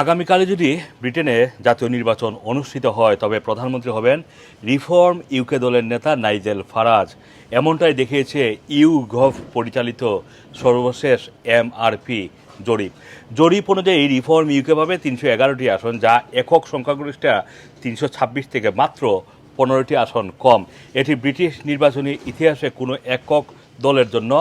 আগামীকালে যদি ব্রিটেনে জাতীয় নির্বাচন অনুষ্ঠিত হয়, তবে প্রধানমন্ত্রী হবেন রিফর্ম ইউকে দলের নেতা নাইজেল ফারাজ। এমনটাই দেখিয়েছে ইউ গভ পরিচালিত সর্বশেষ এমআরপি জরিপ। জরিপ অনুযায়ী রিফর্ম ইউকে পাবে তিনশো এগারোটি আসন, যা একক সংখ্যাগরিষ্ঠা তিনশো ছাব্বিশ থেকে মাত্র পনেরোটি আসন কম। এটি ব্রিটিশ নির্বাচনী ইতিহাসে কোনো একক দলের জন্য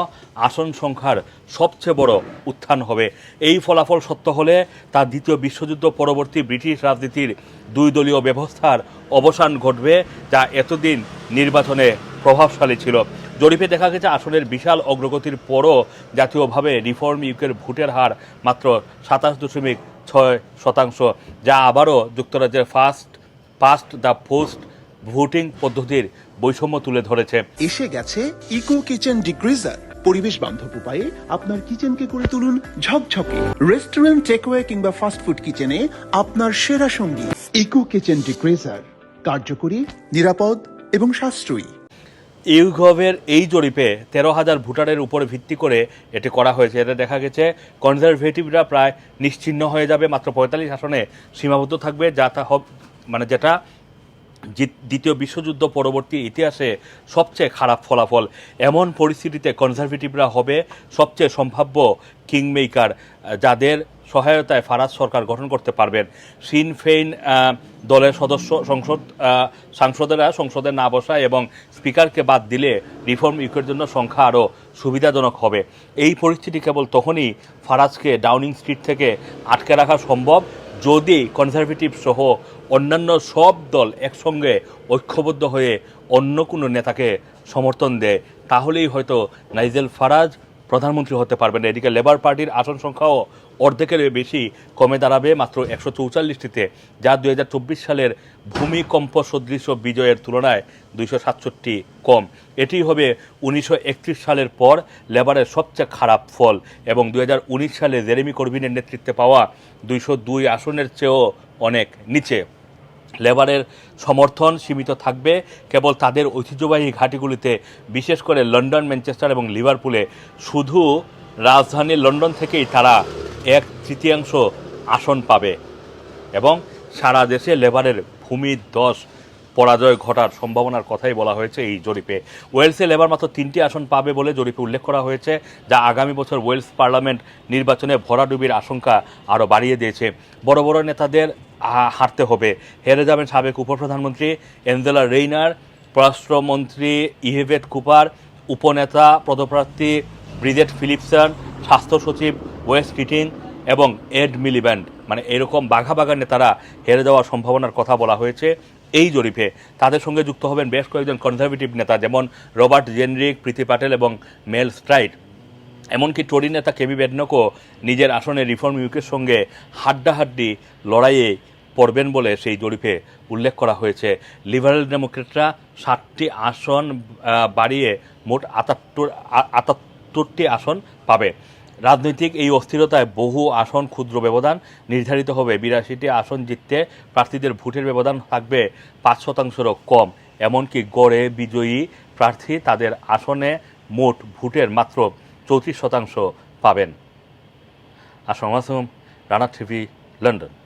আসন সংখ্যার সবচেয়ে বড় উত্থান হবে। এই ফলাফল সত্য হলে তা দ্বিতীয় বিশ্বযুদ্ধ পরবর্তী ব্রিটিশ রাজনীতির দুই দলীয় ব্যবস্থার অবসান ঘটবে, যা এতদিন নির্বাচনে প্রভাবশালী ছিল। জরিপে দেখা গেছে, আসনের বিশাল অগ্রগতির পরও জাতীয়ভাবে রিফর্ম ইউকের ভোটের হার মাত্র সাতাশ দশমিক ছয় শতাংশ, যা আবারও যুক্তরাজ্যের first past the post voting পদ্ধতির বৈষম্য তুলে ধরেছে। এসে গেছে ইকো কিচেন ডিগ্রিজার পরিবেশ বান্ধব উপায়ে আপনার কিচেনকে করে তুলুন ঝকঝকে। রেস্টুরেন্ট টেকওয়ে কিংবা ফাস্টফুড কিচেনে আপনার সেরা সঙ্গী। ইকো কিচেন ডিগ্রিজার কার্যকরী নিরাপদ এবং সাশ্রয়ী। ইউগভের এই জরিপে তেরো হাজার ভোটারের উপর ভিত্তি করে এটি করা হয়েছে। এতে দেখা গেছে কনজারভেটিভরা প্রায় নিশ্চিহ্ন হয়ে যাবে। মাত্র পঁয়তাল্লিশ আসনে সীমাবদ্ধ থাকবে। যা তা হব মানে যেটা দ্বিতীয় বিশ্বযুদ্ধ পরবর্তী ইতিহাসে সবচেয়ে খারাপ ফলাফল। এমন পরিস্থিতিতে কনজারভেটিভরা হবে সবচেয়ে সম্ভাব্য কিংমেকার যাদের সহায়তায় ফারাজ সরকার গঠন করতে পারবেন। সিন ফেইন দলের সদস্য সংসদ সাংসদেরা সংসদে না বসায় এবং স্পিকারকে বাদ দিলে রিফর্ম ইউকের জন্য সংখ্যা আরও সুবিধাজনক হবে। এই পরিস্থিতি কেবল তখনই ফারাজকে ডাউনিং স্ট্রিট থেকে আটকে রাখা সম্ভব যদি কনজারভেটিভ সহ অন্যান্য সব দল একসঙ্গে ঐক্যবদ্ধ হয়ে অন্য কোনো নেতাকে সমর্থন দেয়, তাহলেই হয়তো নাইজেল ফারাজ প্রধানমন্ত্রী হতে পারবেন এদিকে লেবার পার্টির আসন সংখ্যাও অর্ধেকের বেশি কমে দাঁড়াবে, মাত্র একশো চৌচল্লিশটিতে। যা দুই হাজার চব্বিশ সালের ভূমিকম্প সদৃশ বিজয়ের তুলনায় দুইশো সাতষট্টি কম। এটি হবে উনিশশো একত্রিশ সালের পর লেবারের সবচেয়ে খারাপ ফল এবং দু হাজার উনিশ সালে জেরেমি করবিনের নেতৃত্বে পাওয়া দুইশো দুই আসনের চেয়েও অনেক নিচে। লেবারের সমর্থন সীমিত থাকবে। কেবল তাদের ঐতিহ্যবাহী ঘাটিগুলিতে, বিশেষ করে লন্ডন, ম্যানচেস্টার এবং লিভারপুলে শুধু রাজধানী লন্ডন থেকেই তারা এক তৃতীয়াংশ আসন পাবে এবং সারা দেশে লেবারের ভূমি দশ পরাজয় ঘটার সম্ভাবনার কথাই বলা হয়েছে এই জরিপে। ওয়েলসে লেবার মাত্র তিনটি আসন পাবে বলে জরিপে উল্লেখ করা হয়েছে, যা আগামী বছর ওয়েলস পার্লামেন্ট নির্বাচনে ভরাডুবির আশঙ্কা আরও বাড়িয়ে দিয়েছে। বড় বড় নেতাদের হারতে হবে। হেরে যাবেন সাবেক উপপ্রধানমন্ত্রী এঞ্জেলা রেইনার, পররাষ্ট্রমন্ত্রী ইহেভেট কুপার, উপনেতা পদপ্রার্থী ব্রিজেট ফিলিপসন, স্বাস্থ্য সচিব ওয়েস্ট কিটিং এবং এড মিলিব্যান্ড। মানে এরকম বাঘা বাঘা নেতারা হেরে যাওয়ার সম্ভাবনার কথা বলা হয়েছে। এই জরিপে। তাদের সঙ্গে যুক্ত হবেন বেশ কয়েকজন কনজারভেটিভ নেতা, যেমন রবার্ট জেনরিক, প্রীতি পাটেল এবং মেল স্ট্রাইট। এমনকি টরি নেতা কেবি বেডনকও নিজের আসনে রিফর্ম ইউকের সঙ্গে হাড্ডাহাড্ডি লড়াইয়ে পড়বেন বলে সেই জরিপে উল্লেখ করা হয়েছে। লিবারেল ডেমোক্রেটরা ষাটটি আসন বাড়িয়ে মোট আটাত্তর আটাত্তরটি আসন পাবে। রাজনৈতিক এই অস্থিরতায় বহু আসন ক্ষুদ্র ব্যবধান নির্ধারিত হবে। বিরাশিটি আসন জিততে প্রার্থীদের ভোটের ব্যবধান থাকবে পাঁচ শতাংশেরও কম। এমনকি গড়ে বিজয়ী প্রার্থী তাদের আসনে মোট ভোটের মাত্র চৌত্রিশ শতাংশ পাবেন। আসসালামু আলাইকুম, রানা টিভি, লন্ডন।